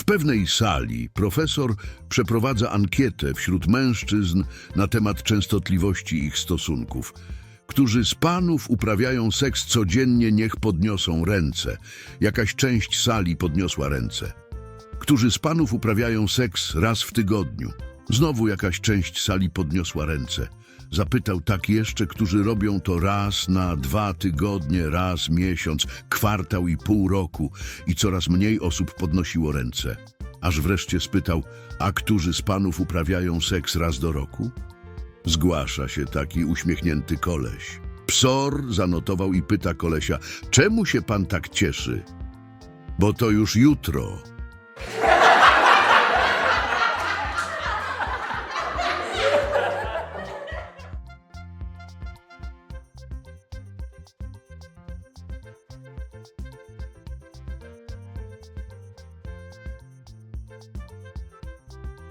W pewnej sali profesor przeprowadza ankietę wśród mężczyzn na temat częstotliwości ich stosunków. Którzy z panów uprawiają seks codziennie, niech podniosą ręce. Jakaś część sali podniosła ręce. Którzy z panów uprawiają seks raz w tygodniu. Znowu jakaś część sali podniosła ręce. Zapytał tak jeszcze, którzy robią to raz na dwa tygodnie, raz miesiąc, kwartał i pół roku i coraz mniej osób podnosiło ręce. Aż wreszcie spytał, a którzy z panów uprawiają seks raz do roku? Zgłasza się taki uśmiechnięty koleś. Psor zanotował i pyta kolesia, czemu się pan tak cieszy? Bo to już jutro.